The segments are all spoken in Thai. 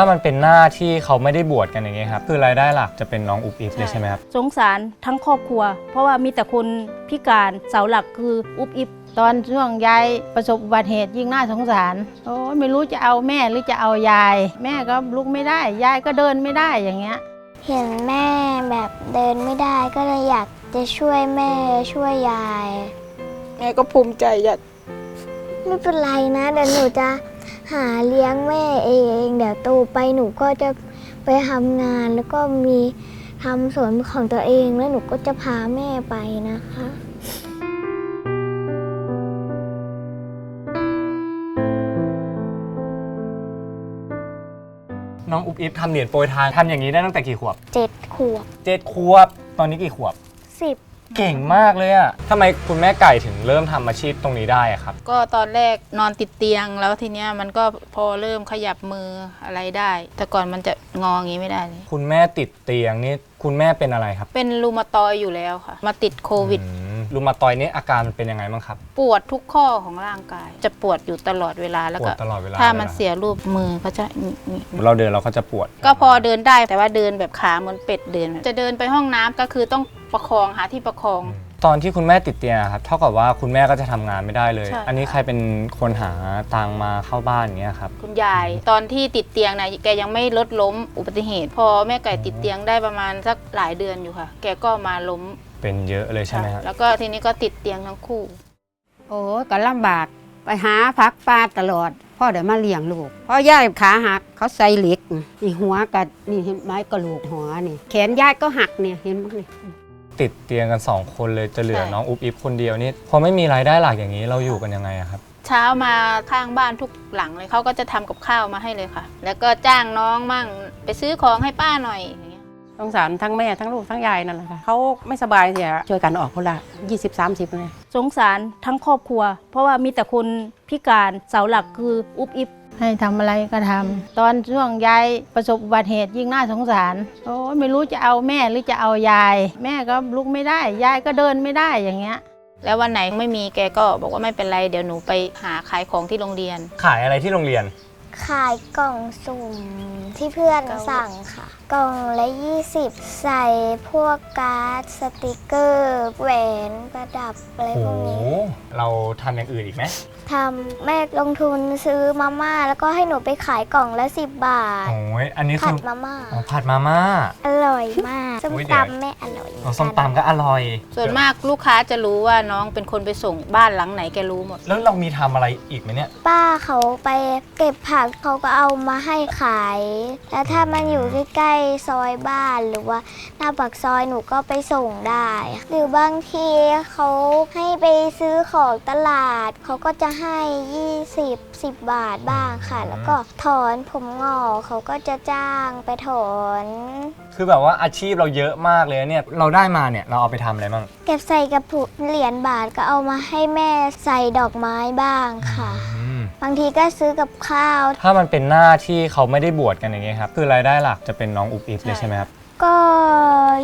ถ้ามันเป็นหน้าที่เขาไม่ได้บวชกันอย่างเงี้ยครับคือรายได้หลักจะเป็นน้องอุบอิบเลยใช่ไหมครับ สงสารทั้งครอบครัว เพราะว่ามีแต่คนพิการเสาหลักคืออุบอิบตอนช่วงยายประสบอุบัติเหตุยิ่งน่าสงสารโอ้ยไม่รู้จะเอาแม่หรือจะเอายาย แม่ก็ลุกไม่ได้ ยายก็เดินไม่ได้อย่างเงี้ย เห็นแม่แบบเดินไม่ได้ก็เลยอยากจะช่วยแม่ช่วยยาย แม่ก็ภูมิใจอยากไม่เป็นไรนะเดี๋ยวหนูจะ หาเลี้ยงแม่เอง เดี๋ยวโตไปหนูก็จะไปทำงานแล้วก็มีทำสวนของตัวเองแล้วหนูก็จะพาแม่ไปนะคะน้องอุบอิบทำเหรียญโปรยทานทำอย่างนี้ได้ตั้งแต่กี่ขวบเจ็ดขวบเจ็ดขวบ ตอนนี้กี่ขวบสิบ เก่งมากเลยอะทำไมคุณแม่ไก่ถึงเริ่มทำอาชีพตรงนี้ได้อะครับ ก็ตอนแรกนอนติดเตียงแล้วทีเนี้ยมันก็พอเริ่มขยับมืออะไรได้ แต่ก่อนมันจะงออย่างงี้ไม่ได้เลย คุณแม่ติดเตียงนี่คุณแม่เป็นอะไรครับเป็นรูมาตอยด์อยู่แล้วค่ะ มาติดโควิด อืมรูมาตอยด์นี่อาการมันเป็นยังไงบ้างครับ ปวดทุกข้อของร่างกาย จะปวดอยู่ตลอดเวลาแล้วปวก็ดตลอดเวลาถ้ามันลหรอ เสียรูปมือก็จะนี่นี่เราเดินเราก็จะปวด ก็พอเดินได้แต่ว่าเดินแบบขาเหมือนเป็ดเดิน จะเดินไปห้องน้ำก็คือต้อง ประคองหาที่ประคอง ตอนที่คุณแม่ติดเตียงอะครับเท่ากับว่าคุณแม่ก็จะทำงานไม่ได้เลย ใช่ อันนี้ใครเป็นคนหาตังค์มาเข้าบ้านอย่างเงี้ยครับ คุณยาย ตอนที่ติดเตียงนะแกยังไม่ลดล้มอุบัติเหตุ พอแม่ไก่ติดเตียงได้ประมาณสักหลายเดือนอยู่ค่ะ แกก็มาล้มเป็นเยอะเลยใช่ไหมครับแล้วก็ทีนี้ก็ติดเตียงทั้งคู่ โอ้ยก็ลำบากไปหาพักฟ้าตลอด พ่อเดี๋ยวมาเลี้ยงลูกพ่อย่ายขาหักเขาใส่เหล็กนี่หัวกับนี่เห็นไม้กระโหลกหัวนี่ แขนย่ายก็หักเนี่ยเห็นมั้ยนี่ ติดเตียงกันสองคนเลยจะเหลือใช่ น้องอุบอิบคนเดียวนี่พอไม่มีรายได้หลักอย่างนี้เราอยู่กันยังไงอะครับ เช้ามาข้างบ้านทุกหลังเลยเขาก็จะทำกับข้าวมาให้เลยค่ะ แล้วก็จ้างน้องมั่งไปซื้อของให้ป้าหน่อยอย่างเงี้ย สงสารทั้งแม่ทั้งลูกทั้งยายนั่นแหละค่ะเขาไม่สบายเสียช่วยกันออกคนละ20 30เลยสงสารทั้งครอบครัว เพราะว่ามีแต่คนพิการเสาหลักคืออุบอิบให้ทำอะไรก็ทำตอนช่วงยายประสบอุบัติเหตุยิ่งน่าสงสารโอ้ยไม่รู้จะเอาแม่หรือจะเอายาย แม่ก็ลุกไม่ได้ ยายก็เดินไม่ได้อย่างเงี้ยแล้ววันไหนไม่มีแกก็บอกว่าไม่เป็นไร เดี๋ยวหนูไปหาขายของที่โรงเรียน ขายอะไรที่โรงเรียน ขายกล่องสุ่มที่เพื่อนเก้าสั่งค่ะ กล่องละ 20 ใส่พวกการ์ดสติกเกอร์ แหวนประดับอะไรโอ้พวกโหนี้เราทำอย่างอื่นอีกไหมทำแม่ลงทุนซื้อมาม่า แล้วก็ให้หนูไปขายกล่องละ 10 บาท โอ้ยอันนี้ผัคืดอมาม่า อ๋อผัดมาม่า อร่อยมากส้มโอ้ยเดี๋ยว ตำแม่อร่อยอ๋อส้มตำก็อร่อยส่วนมากลูกค้าจะรู้ว่าน้องเป็นคนไปส่งบ้านหลังไหนแกรู้หมด แล้วเรามีทำอะไรอีกไหมเนี่ย ป้าเขาไปเก็บผักเขาก็เอามาให้ขาย แล้วถ้ามันอยู่ใกล้ๆซอยบ้านหรือว่าหน้าปากซอยหนูก็ไปส่งได้ หรือบางทีเขาให้ไปซื้อของตลาด เขาก็จะให้ 20 10 บาทบ้างค่ะ แล้วก็ถอนผมงอกเขาก็จะจ้างไปถอน คือแบบว่าอาชีพเราเยอะมากเลยนะเนี่ย เราได้มาเนี่ยเราเอาไปทำอะไรบ้าง เก็บใส่กระปุกเหรียญบาทก็เอามาให้แม่ใส่ดอกไม้บ้างค่ะอืม บางทีก็ซื้อกับข้าว ถ้ามันเป็นหน้าที่เขาไม่ได้บวชกันอย่างเงี้ยครับคือรายได้หลักจะเป็นน้องอุบอิบเลยใช่ไหมครับก็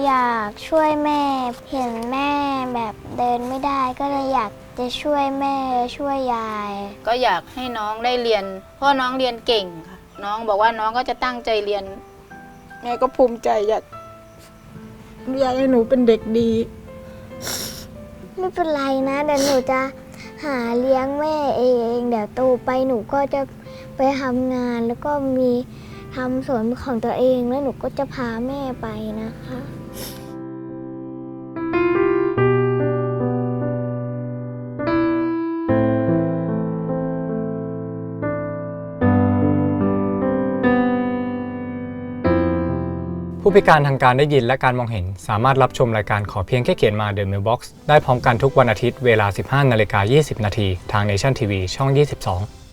อยากช่วยแม่ เห็นแม่แบบเดินไม่ได้ก็เลยอยากจะช่วยแม่ช่วยยาย ก็อยากให้น้องได้เรียน เพราะน้องเรียนเก่งค่ะ น้องบอกว่าน้องก็จะตั้งใจเรียน แม่ก็ภูมิใจอยากอยากให้หนูเป็นเด็กดี ไม่เป็นไรนะเดี๋ยวหนูจะ หาเลี้ยงแม่เอง เดี๋ยวโตไปหนูก็จะไปทำงานแล้วก็มีทำสวนของตัวเองแล้วหนูก็จะพาแม่ไปนะคะ ผู้พิการทางการได้ยินและการมองเห็น สามารถรับชมรายการขอเพียงแค่เขียนมา The Mailbox ได้พร้อมกันทุกวันอาทิตย์เวลา 15นาฬิกา20 นาทีทาง Nation TV ช่อง 22